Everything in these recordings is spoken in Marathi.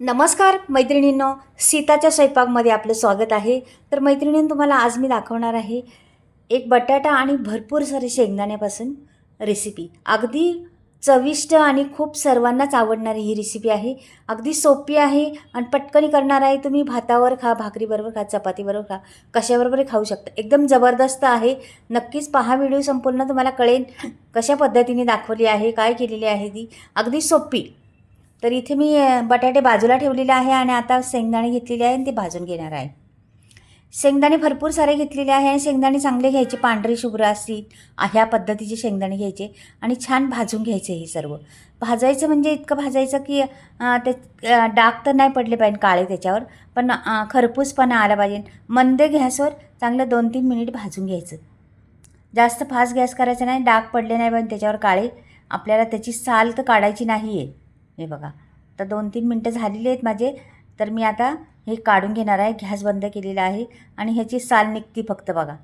नमस्कार मैत्रिणींनो. सीताच्या स्वयंपाकमध्ये आपलं स्वागत आहे. तर मैत्रिणींनो तुम्हाला आज मी दाखवणार आहे एक बटाटा आणि भरपूर सारे शेंगदाण्यापासून रेसिपी अगदी चविष्ट आणि खूप सर्वांनाच आवडणारी ही रेसिपी आहे. अगदी सोपी आहे आणि पटकनी करणार आहे तुम्ही. भातावर खा भाकरीबरोबर खा चपातीबरोबर खा कशाबरोबरही खाऊ शकता. एकदम जबरदस्त आहे. नक्कीच पहा व्हिडिओ संपूर्ण तुम्हाला कळेल कशा पद्धतीने दाखवली आहे काय केलेली आहे ती. अगदी सोपी. तर इथे मी बटाटे बाजूला ठेवलेले आहे आणि आता शेंगदाणे घेतलेले आहे आणि ते भाजून घेणार आहे. शेंगदाणे भरपूर सारे घेतलेले आहे आणि शेंगदाणे चांगले घ्यायचे पांढरे शुभ्र असतील ह्या पद्धतीचे शेंगदाणे घ्यायचे आणि छान भाजून घ्यायचे हे सर्व. भाजायचं म्हणजे इतकं भाजायचं की ते डाग तर नाही पडले पाहिजे काळे त्याच्यावर पण खरपूसपणा आला पाहिजे. मंद गॅसवर चांगलं दोन तीन मिनिट भाजून घ्यायचं. जास्त फास्ट गॅस करायचा नाही डाग पडले नाही पाहिजे त्याच्यावर काळे आपल्याला त्याची साल तर काढायची नाही आहे हे बघा. तर दोन तीन मिनटं झालेली आहेत माझे. तर मी आता हे काढून घेणार आहे. गॅस बंद केलेला आहे आणि ह्याची साल निघती फक्त बघा.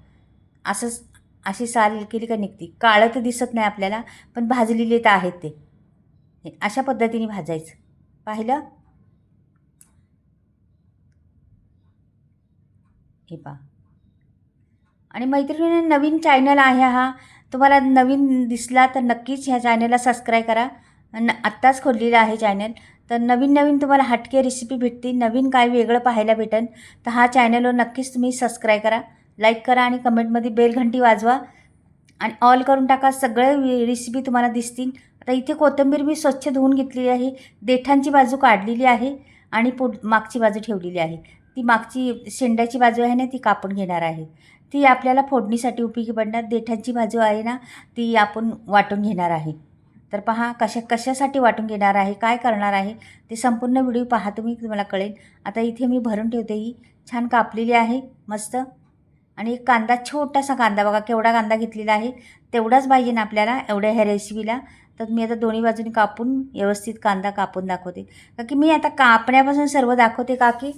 असंच अशी साल केली का निघती? काळं तर दिसत नाही आपल्याला पण भाजलेले तर आहेत ते. अशा पद्धतीने भाजायचं. पाहिलं? हे पहा. आणि मैत्रिणी नवीन चॅनल आहे हा. तुम्हाला नवीन दिसला तर नक्कीच ह्या चॅनलला सबस्क्राईब करा. न आत्ताच खोललेलं आहे चॅनल तर नवीन नवीन तुम्हाला हटके रेसिपी भेटतील नवीन काय वेगळं पाहायला भेटेल तर हा चॅनलवर नक्कीच तुम्ही सबस्क्राईब करा लाईक करा आणि कमेंटमध्ये बेलघंटी वाजवा. आणि ऑल करून टाका सगळे रेसिपी तुम्हाला दिसतील. आता इथे कोथिंबीर मी स्वच्छ धुवून घेतलेली आहे देठांची बाजू काढलेली आहे आणि पु मागची बाजू ठेवलेली आहे. ती मागची शेंड्याची बाजू आहे ना ती कापून घेणार आहे. ती आपल्याला फोडणीसाठी उपयोगी पडणार देठांची बाजू आहे ना ती आपण वाटून घेणार आहे. तर पहा कशा कशासाठी वाटून घेणार आहे काय करणार आहे ते संपूर्ण व्हिडिओ पहा तुम्ही तुम्हाला कळेल. आता इथे मी भरून ठेवते ही. छान कापलेली आहे मस्त. आणि एक कांदा छोटासा कांदा बघा केवढा कांदा घेतलेला आहे. तेवढाच पाहिजे ना आपल्याला एवढ्या ह्या रेसिपीला तर मी आता दोन्ही बाजूनी कापून व्यवस्थित कांदा कापून दाखवते. का की मी आता कापण्यापासून सर्व दाखवते का की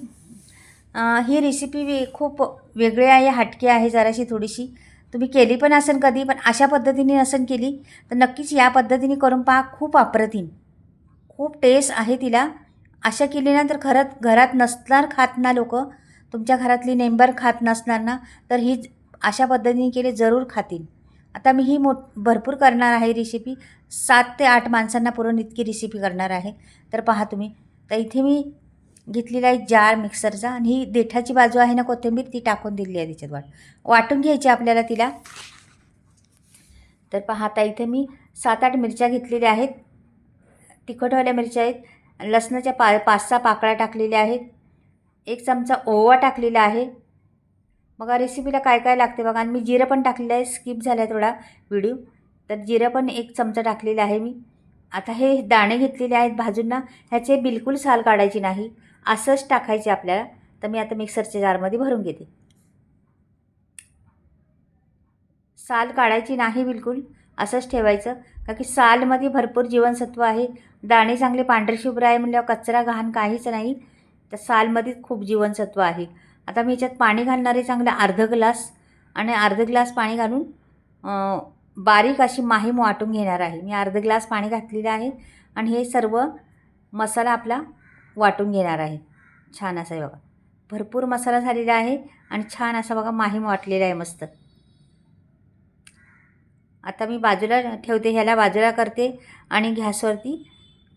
ही रेसिपी वे खूप वेगळी आहे हटकी आहे जराशी थोडीशी. तुम्ही केली पण असेल कधी पण अशा पद्धतीने आसन केली तर नक्कीच या पद्धतीने करून पहा खूप अप्रतिम. खूप टेस्ट आहे तिला. अशा केली ना तर खरंच घरात नसणार खात ना लोक. तुमच्या घरातली नेंबर खात नसणार ना तर ही अशा पद्धतीने केली जरूर खातील. आता मी ही मोठ भरपूर करणार आहे रेसिपी सात ते आठ माणसांना पुरवून इतकी रेसिपी करणार आहे. तर पहा तुम्ही. तर इथे मी घेतलेला आहे जार मिक्सरचा आणि ही देठाची बाजू आहे ना कोथिंबीर ती टाकून दिली आहे त्याच्यात वाट वाटून घ्यायची आपल्याला तिला. तर पाहता इथे मी सात आठ मिरच्या घेतलेल्या आहेत. तिखटवाल्या मिरच्या आहेत. लसणाच्या पा पाच सहा पाकळ्या टाकलेल्या आहेत. एक चमचा ओवा टाकलेला आहे. बघा रेसिपीला काय काय लागते बघा. आणि मी जिरं पण टाकलेलं आहे. स्किप झाला आहे थोडा व्हिडिओ तर जिरं पण एक चमचा टाकलेला आहे मी. आता हे दाणे घेतलेले आहेत भाजूंना. ह्याचे बिलकुल साल काढायची नाही. असंच टाकायचे आपल्याला. तर मी आता मिक्सरच्या जारमध्ये भरून घेते. साल काढायची नाही बिलकुल. असंच ठेवायचं. का की सालमध्ये भरपूर जीवनसत्व आहे. दाणे चांगले पांढरे शुभ्र आहे म्हणल्यावर कचरा घाण काहीच नाही. तर सालमध्येच खूप जीवनसत्व आहे. आता मी याच्यात पाणी घालणारे चांगलं अर्ध ग्लास आणि अर्ध ग्लास पाणी घालून बारीक अशी माहीम वाटून घेणार आहे. मी अर्ध ग्लास पाणी घातलेलं आहे. आणि हे सर्व मसाला आपला वाटून घेणार आहे. छान असं आहे बघा. भरपूर मसाला झालेला आहे आणि छान असा बघा माहीम वाटलेला आहे मस्त. आता मी बाजूला ठेवते ह्याला बाजूला करते आणि गॅसवरती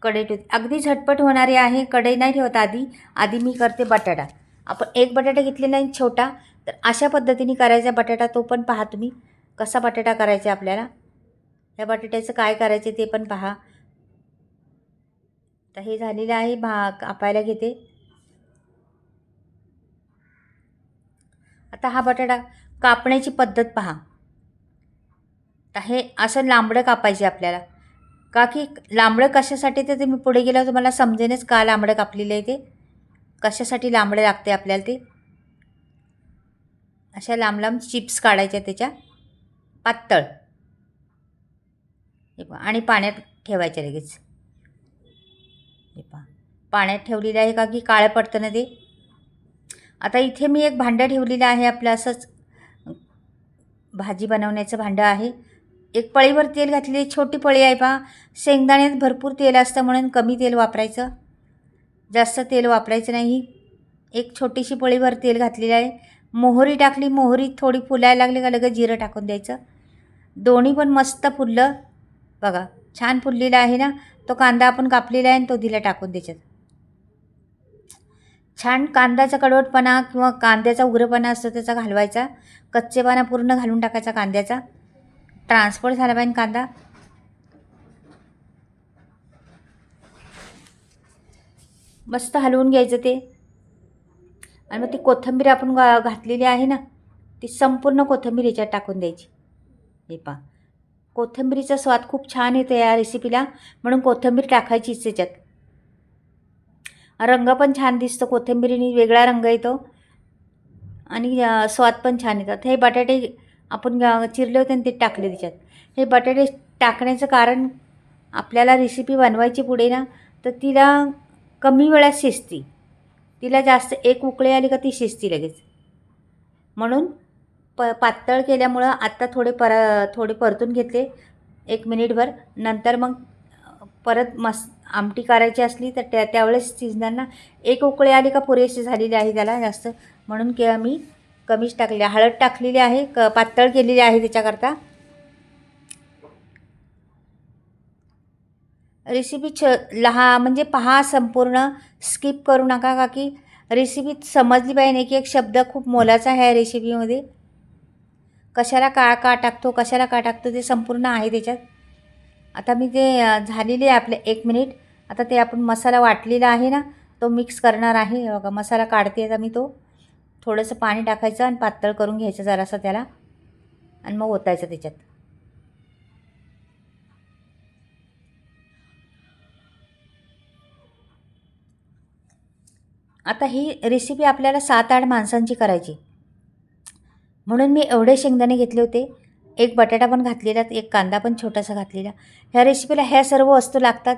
कढई ठेवते. अगदी झटपट होणारी आहे कढई नाही ठेवत आधी. आधी मी करते बटाटा. आपण एक बटाटा घेतलेला आहे छोटा तर अशा पद्धतीने करायचा बटाटा तो पण पहा तुम्ही. कसा बटाटा करायचा आपल्याला? या बटाट्याचं काय करायचं ते पण पहा. तर हे झालेलं आहे. भा कापायला घेते. आता हा बटाटा कापण्याची पद्धत पहा. तर हे असं लांबडं कापायचे आपल्याला. का की लांबडं कशासाठी ते मी पुढे गेल्यावर तुम्हाला समजेनच का लांबडं कापलेलं आहे ते. कशासाठी लांबडं लागते आपल्याला ते. अशा लांब लांब चिप्स काढायच्या त्याच्या. पातळ. हे आणि पाण्यात ठेवायच्या लगेच. हे पहा. पाण्यात ठेवलेलं आहे का की काळं पडतं ना ते? आता इथे मी एक भांडं ठेवलेलं आहे आपलं असंच. भाजी बनवण्याचं भांडं आहे. एक पळीवर तेल घातलेली छोटी पळी आहे पहा. शेंगदाण्यात भरपूर तेल असतं म्हणून कमी तेल वापरायचं. जास्त तेल वापरायचं नाही. एक छोटीशी पळीवर तेल घातलेलं आहे. मोहरी टाकली मोहरी थोडी फुलायला लागली का लगेच जिरं टाकून द्यायचं. दोन्ही पण मस्त फुललं. बघा छान फुललेलं आहे ना. तो कांदा आपण कापलेला आहे आणि तो दिला टाकून त्याच्यात. छान कांद्याचा कडवटपणा किंवा कांद्याचा उग्रपणा असतो त्याचा घालवायचा. कच्चेपणा पूर्ण घालून टाकायचा कांद्याचा. ट्रान्सफर झाला पाहिजे कांदा. मस्त हलवून घ्यायचं ते. आणि मग ती कोथिंबीर आपण घा घातलेली आहे ना ती संपूर्ण कोथिंबीर याच्यात टाकून द्यायची. हे पा कोथिंबीरीचा स्वाद खूप छान येतो या रेसिपीला म्हणून कोथिंबीर टाकायचीच त्याच्यात. रंग पण छान दिसतो. कोथिंबीरीने वेगळा रंग येतो. आणि स्वाद पण छान येतात. हे बटाटे आपण चिरले होते आणि ते टाकले त्याच्यात. हे बटाटे टाकण्याचं कारण आपल्याला रेसिपी बनवायची पुढे ना तर तिला कमी वेळात शिजती. तिला जास्त एक उकळी आली का ती शिजती लगेच. म्हणून प पातळ केल्यामुळं आत्ता थोडे पर थोडे परतून घेतले. एक मिनिटभर. नंतर मग परत मस आमटी करायची असली तर त्या त्यावेळेस चिजणारना एक उकळी आली का पुरेशी झालेली आहे त्याला जास्त. म्हणून की मी कमीच टाकले. हळद टाकलेली आहे क पातळ केलेली आहे त्याच्याकरता. रेसिपी छ लहा म्हणजे पहा संपूर्ण. स्किप करू नका का की रेसिपी समजली पाहिजे. की एक शब्द खूप मोलाचा आहे रेसिपीमध्ये. कशाला का का टाकतो कशाला का टाकतो ते संपूर्ण आहे त्याच्यात. आता मी ते झालेले आहे आपले एक मिनिट. आता ते आपण मसाला वाटलेला आहे ना तो मिक्स करणार आहे. बघा मसाला काढते आता मी तो. थोडंसं पाणी टाकायचं आणि पातळ करून घ्यायचं जरासं त्याला. आणि मग ओतायचं त्याच्यात. आता ही रेसिपी आपल्याला सात आठ माणसांची करायची. म्हणून मी एवढे शेंगदाणे घेतले होते. एक बटाटा पण घातलेला एक कांदा पण छोटासा घातलेला. ह्या रेसिपीला ह्या सर्व वस्तू लागतात.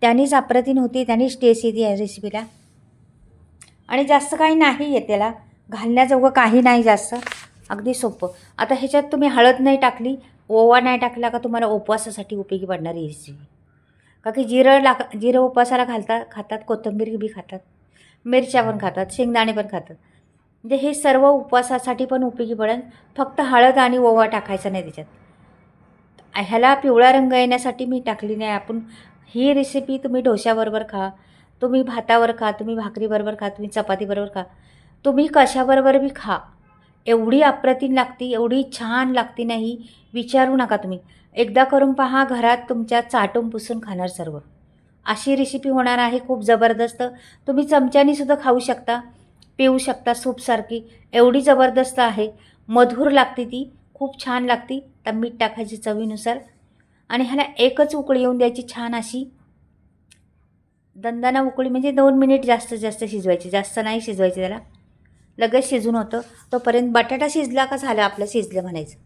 त्यांनीच अप्रतिम होती त्यांनीच टेस्ट येते ह्या रेसिपीला आणि जास्त काही नाही आहे त्याला. घालण्याजोगं काही नाही जास्त. अगदी सोपं. आता ह्याच्यात तुम्ही हळद नाही टाकली ओवा नाही टाकला का तुम्हाला उपवासासाठी उपयोगी पडणारी रेसिपी का की जिरं लाग जिरं उपवासाला घालतात खातात कोथिंबीर बी खातात. मिरच्या पण खातात शेंगदाणे पण खातात. म्हणजे हे सर्व उपवासासाठी पण उपयोगी पडेल. फक्त हळद आणि ओवा टाकायचा नाही त्याच्यात. ह्याला पिवळा रंग येण्यासाठी मी टाकली नाही. आपण ही रेसिपी तुम्ही डोश्याबरोबर खा तुम्ही भातावर खा तुम्ही भाकरीबरोबर खा तुम्ही चपातीबरोबर खा. तुम्ही कशाबरोबर बी खा. एवढी अप्रतिम लागती एवढी छान लागती नाही विचारू नका तुम्ही. एकदा करून पहा घरात तुमच्या चाटून पुसून खाणार सर्व. अशी रेसिपी होणार आहे खूप जबरदस्त. तुम्ही चमच्यानीसुद्धा खाऊ शकता. पिऊ शकता सूपसारखी एवढी जबरदस्त आहे. मधुर लागते ती. खूप छान लागती. तर मीठ टाकायची चवीनुसार. आणि ह्याला एकच उकळी येऊन द्यायची छान अशी. दंदाना उकळी म्हणजे दोन मिनिट जास्त जास्त शिजवायची. जास्त नाही शिजवायची त्याला. लगेच शिजून होतं. तोपर्यंत बटाटा शिजला का झालं आपलं शिजलं म्हणायचं.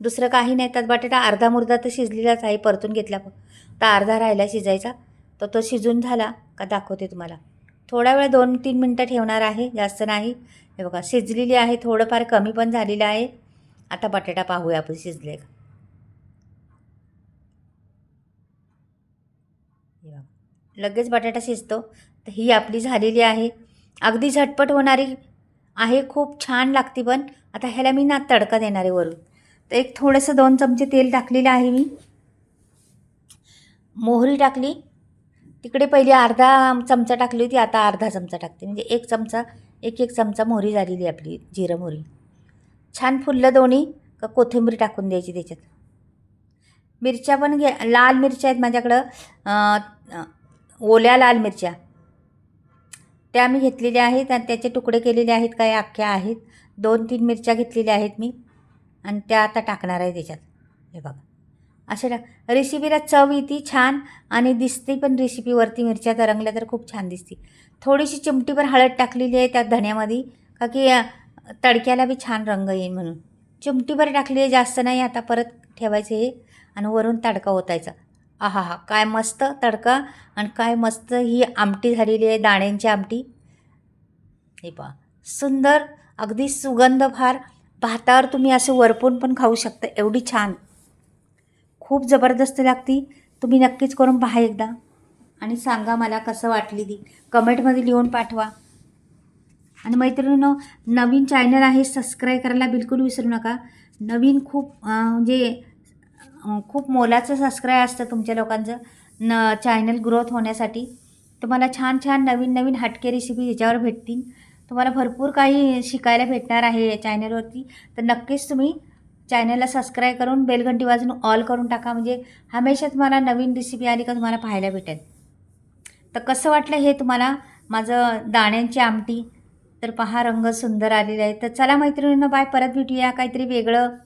दुसरं काही नाही. त्यात बटाटा अर्धा मुर्दा तर शिजलेलाच आहे. परतून घेतला तर अर्धा राहिला शिजायचा. तर तो शिजून झाला का दाखवते तुम्हाला. थोडा वेळ दोन तीन मिनटं ठेवणार आहे जास्त नाही. हे बघा शिजलेली आहे थोडंफार कमी पण झालेलं आहे. आता बटाटा पाहूया आपण शिजले का. लगेच बटाटा शिजतो. तर ही आपली झालेली आहे. अगदी झटपट होणारी आहे खूप छान लागते पण. आता ह्याला मी ना तडका देणार आहे वरून. तर एक थोडंसं दोन चमचे तेल टाकलेलं आहे मी. मोहरी टाकली. तिकडे पहिली अर्धा चमचा टाकली होती आता अर्धा चमचा टाकते. म्हणजे एक चमचा एक एक चमचा मोहरी झालेली आहे आपली जिरं मोहरी. छान फुललं दोन्ही का कोथिंबीर टाकून द्यायची त्याच्यात. मिरच्या पण घे लाल मिरच्या आहेत माझ्याकडं ओल्या लाल मिरच्या. त्या मी घेतलेल्या आहेत आणि त्याचे तुकडे केलेले आहेत काही अख्ख्या आहेत. दोन तीन मिरच्या घेतलेल्या आहेत मी आणि त्या आता टाकणार आहे त्याच्यात. हे बघा. अशा टाक रेसिपीला चव येते छान. आणि दिसते पण रेसिपीवरती मिरच्या तरंगल्या तर खूप छान दिसते. थोडीशी चिमटीभर हळद टाकलेली आहे त्या धण्यामध्ये का की तडक्याला बी छान रंग येईल म्हणून. चिमटीभर टाकली आहे जास्त नाही आता परत ठेवायचं हे. आणि वरून तडका ओतायचा. आहा हा काय मस्त तडका आणि काय मस्त ही आमटी झालेली आहे दाण्यांची आमटी. हे पहा सुंदर अगदी सुगंध फार भातावर तुम्ही असं वरपून पण खाऊ शकता एवढी छान. खूप जबरदस्त लागती. तुम्ही नक्कीच करून पहा एकदा. आणि सांगा मला कसं वाटली ती. कमेंटमध्ये लिहून पाठवा. आणि मैत्रिणींनो नवीन चॅनल आहे सबस्क्राईब करायला बिलकुल विसरू नका. नवीन खूप म्हणजे खूप मोलाचं सबस्क्राईब असतं तुमच्या लोकांचं न चॅनल ग्रोथ होण्यासाठी. तुम्हाला छान छान नवीन नवीन हटके रेसिपी याच्यावर भेटतील. तुम्हाला भरपूर काही शिकायला भेटणार आहे या चॅनलवरती तर नक्कीच तुम्ही चॅनलला सबस्क्राईब करून बेलघंटी वाजून ऑल करून टाका. म्हणजे हमेशा तुम्हाला नवीन रेसिपी आली का तुम्हाला पाहायला भेटेल. तर कसं वाटलं हे तुम्हाला? माझं दाण्यांची आमटी. तर पहा रंग सुंदर आलेला आहे. तर चला मैत्रिणींना बाय परत भेटूया. काहीतरी वेगळं